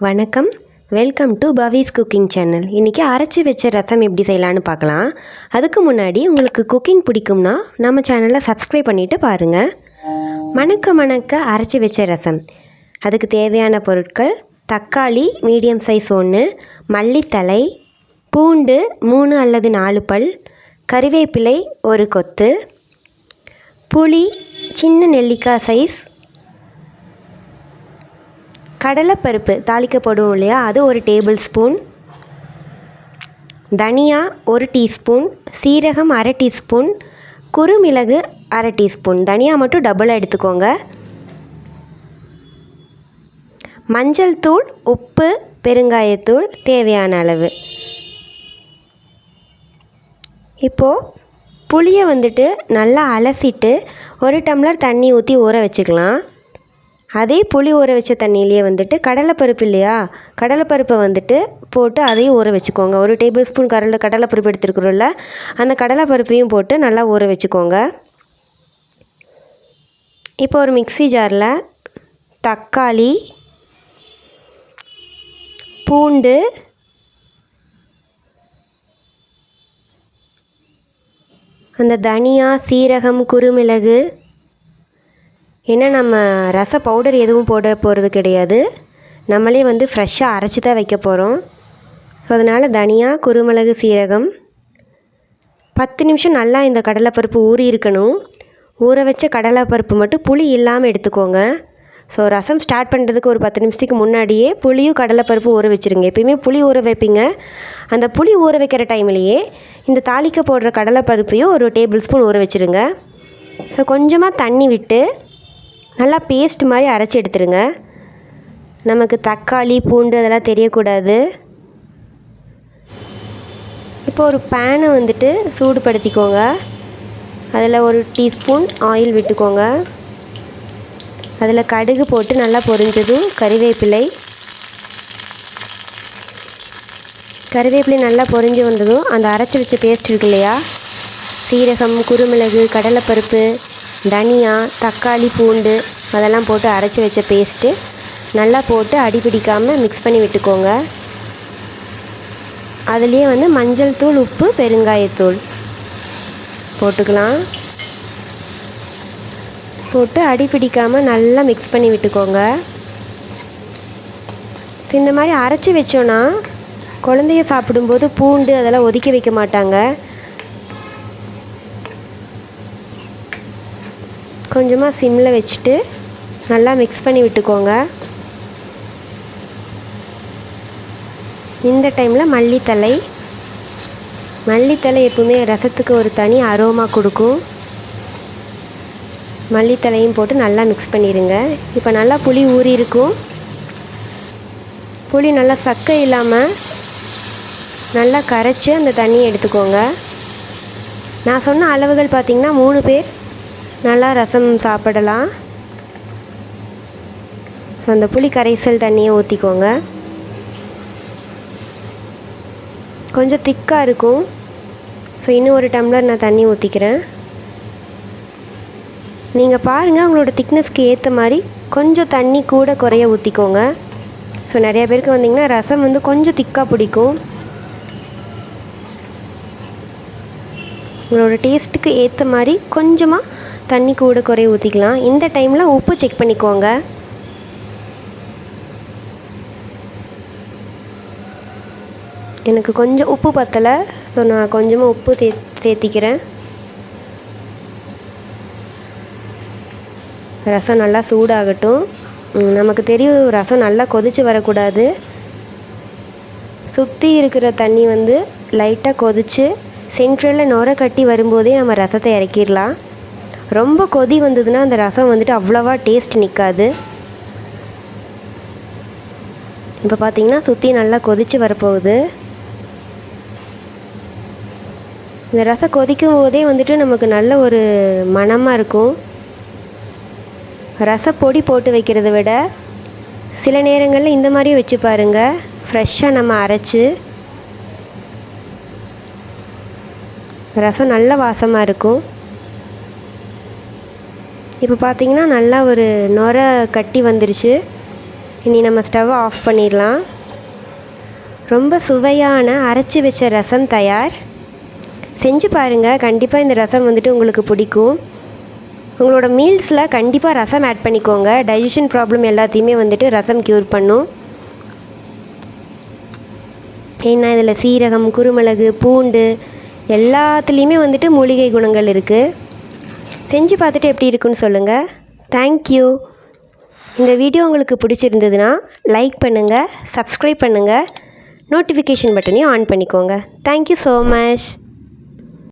வணக்கம். Welcome to Pavi's cooking channel இன்றைக்கி அரைச்சி வச்ச ரசம் எப்படி செய்யலான்னு பார்க்கலாம். அதுக்கு முன்னாடி உங்களுக்கு குக்கிங் பிடிக்கும்னா நம்ம சேனலை சப்ஸ்கிரைப் பண்ணிவிட்டு பாருங்கள் மணக்க மணக்க அரைச்சி வச்ச ரசம். அதுக்கு தேவையான பொருட்கள் தக்காளி மீடியம் சைஸ் ஒன்று மல்லித்தலை பூண்டு மூணு அல்லது நாலு பல் கறிவேப்பிலை ஒரு கொத்து புளி சின்ன நெல்லிக்காய் சைஸ் கடலைப்பருப்பு தாளிக்கப்படும் இல்லையா? அது ஒரு டேபிள் ஸ்பூன் தனியா ஒரு டீஸ்பூன். சீரகம் அரை டீஸ்பூன். குறுமிளகு அரை டீஸ்பூன். தனியா மட்டும் டபுளாக எடுத்துக்கோங்க. மஞ்சள் தூள் உப்பு பெருங்காயத்தூள் தேவையான அளவு. இப்போது புளியை வந்துட்டு நல்லா அலசிட்டு ஒரு டம்ளர் தண்ணி ஊற்றி ஊற வச்சுக்கலாம். அதே புளி ஊற வச்ச தண்ணியிலேயே வந்துட்டு கடலைப்பருப்பு இல்லையா? கடலைப்பருப்பை வந்துட்டு போட்டு அதையும் ஊற வச்சுக்கோங்க. ஒரு டேபிள் ஸ்பூன் கடலை கடலைப்பருப்பு எடுத்துருக்குறோம்ல அந்த கடலைப்பருப்பையும் போட்டு நல்லா ஊற வச்சுக்கோங்க. இப்போ ஒரு மிக்ஸி ஜாரில் தக்காளி பூண்டு அந்த தனியா சீரகம் குறுமிளகு ஏன்னா நம்ம ரச பவுடர் எதுவும் போட போகிறது கிடையாது. நம்மளே வந்து ஃப்ரெஷ்ஷாக அரைச்சி தான் வைக்க போகிறோம் ஸோ அதனால் தனியா குருமிளகு சீரகம் பத்து நிமிஷம் நல்லா இந்த கடலைப்பருப்பு ஊறி இருக்கணும். ஊற வச்ச கடலைப்பருப்பு மட்டும் புளி இல்லாமல் எடுத்துக்கோங்க. ஸோ ரசம் ஸ்டார்ட் பண்ணுறதுக்கு ஒரு பத்து நிமிஷத்துக்கு முன்னாடியே புளியும் கடலைப்பருப்பு ஊற வச்சுருங்க. எப்பயுமே புளி ஊற வைப்பீங்க. அந்த புளி ஊற வைக்கிற டைம்லேயே இந்த தாளிக்க போடுற கடலைப்பருப்பையும் ஒரு டேபிள் ஸ்பூன் ஊற வச்சுருங்க. ஸோ கொஞ்சமாக தண்ணி விட்டு நல்லா பேஸ்ட் மாதிரி அரைச்சி எடுத்துருங்க. நமக்கு தக்காளி பூண்டு அதெல்லாம் தெரியக்கூடாது. இப்போ ஒரு பேனை வந்துட்டு சூடுபடுத்திக்கோங்க. அதில் ஒரு டீஸ்பூன் ஆயில் விட்டுக்கோங்க. அதில் கடுகு போட்டு நல்லா பொரிஞ்சதும் கறிவேப்பிலை. கறிவேப்பிலை நல்லா பொரிஞ்சு வந்ததும் அந்த அரைச்சி வச்ச பேஸ்ட் இருக்கு இல்லையா? சீரகம் குருமிளகு கடலைப்பருப்பு தனியா தக்காளி பூண்டு அதெல்லாம் போட்டு அரைச்சி வச்ச பேஸ்ட்டு நல்லா போட்டு அடி பிடிக்காமல் மிக்ஸ் பண்ணி விட்டுக்கோங்க. அதுலேயே வந்து மஞ்சள் தூள் உப்பு பெருங்காயத்தூள் போட்டுக்கலாம். போட்டு அடி பிடிக்காமல் நல்லா மிக்ஸ் பண்ணி விட்டுக்கோங்க. ஸோ இந்த மாதிரி அரைச்சி வச்சோன்னா குழந்தைய சாப்பிடும்போது பூண்டு அதெல்லாம் ஒதுக்கி வைக்க மாட்டாங்க. கொஞ்சமாக சிம்மில் வச்சுட்டு நல்லா மிக்ஸ் பண்ணி விட்டுக்கோங்க. இந்த டைமில் மல்லித்தலை. மல்லித்தலை எப்பவுமே ரசத்துக்கு ஒரு தனி அரோமா கொடுக்கும். மல்லித்தலையும் போட்டு நல்லா மிக்ஸ் பண்ணிடுங்க இப்போ நல்லா புளி ஊறி இருக்கும். புளி நல்லா சக்கை இல்லாமல் நல்லா கரைச்சி அந்த தண்ணியை எடுத்துக்கோங்க. நான் சொன்ன அளவுகள் பார்த்திங்கன்னா மூணு பேர். நல்லா ரசம் சாப்பிடலாம். ஸோ அந்த புளி கரைசல் தண்ணியை ஊற்றிக்கோங்க கொஞ்சம் திக்காக இருக்கும். ஸோ இன்னும் ஒரு டம்ளர் நான் தண்ணி ஊற்றிக்கிறேன் நீங்கள் பாருங்கள் உங்களோட திக்னஸ்க்கு ஏற்ற மாதிரி கொஞ்சம் தண்ணி கூட குறைய ஊற்றிக்கோங்க ஸோ நிறையா பேருக்கு வந்திங்கன்னா ரசம் வந்து கொஞ்சம் திக்காக பிடிக்கும். உங்களோட டேஸ்ட்டுக்கு ஏற்ற மாதிரி கொஞ்சமாக தண்ணி கூட குறைய ஊற்றிக்கலாம் இந்த டைமில் உப்பு செக் பண்ணிக்கோங்க. எனக்கு கொஞ்சம் உப்பு பத்தலை ஸோ நான் கொஞ்சமாக உப்பு சே சேர்த்திக்கிறேன். ரசம் நல்லா சூடாகட்டும். நமக்கு தெரியும் ரசம் நல்லா கொதித்து வரக்கூடாது. சுற்றி இருக்கிற தண்ணி வந்து லைட்டாக கொதித்து சென்ட்ரலில் நுர கட்டி வரும்போதே நம்ம ரசத்தை இறக்கிடலாம். ரொம்ப கொதி வந்ததுன்னா அந்த ரசம் வந்துட்டு அவ்வளோவா டேஸ்ட் நிற்காது இப்போ பார்த்தீங்கன்னா சுற்றி நல்லா கொதித்து வரப்போகுது. இந்த ரசம் கொதிக்கும் போதே வந்துட்டு நமக்கு நல்ல ஒரு மணமாக இருக்கும். ரசப்பொடி போட்டு வைக்கிறத விட சில நேரங்களில் இந்த மாதிரியும் வச்சு பாருங்கள் ஃப்ரெஷ்ஷாக நம்ம அரைச்சி. ரசம் நல்ல வாசமாக இருக்கும். இப்போ பார்த்தீங்கன்னா நல்லா ஒரு நுர கட்டி வந்துருச்சு. இனி நம்ம ஸ்டவ்வை ஆஃப் பண்ணிடலாம். ரொம்ப சுவையான அரைச்சி வச்ச ரசம் தயார். செஞ்சு பாருங்கள் கண்டிப்பாக இந்த ரசம் வந்துட்டு உங்களுக்கு பிடிக்கும். உங்களோட மீல்ஸில் கண்டிப்பாக ரசம் ஆட் பண்ணிக்கோங்க. டைஜஷன் ப்ராப்ளம் எல்லாத்தையுமே வந்துட்டு ரசம் க்யூர் பண்ணும். ஏன்னா இதில் சீரகம் குருமிளகு பூண்டு எல்லாத்துலேயுமே வந்துட்டு மூலிகை குணங்கள் இருக்குது செஞ்சு பார்த்துட்டு எப்படி இருக்குன்னு சொல்லுங்கள் தேங்க்யூ இந்த வீடியோ உங்களுக்கு பிடிச்சிருந்ததுன்னா லைக் பண்ணுங்கள் சப்ஸ்கிரைப் பண்ணுங்கள் நோட்டிஃபிகேஷன் பட்டனையும் ஆன் பண்ணிக்கோங்க. Thank you so much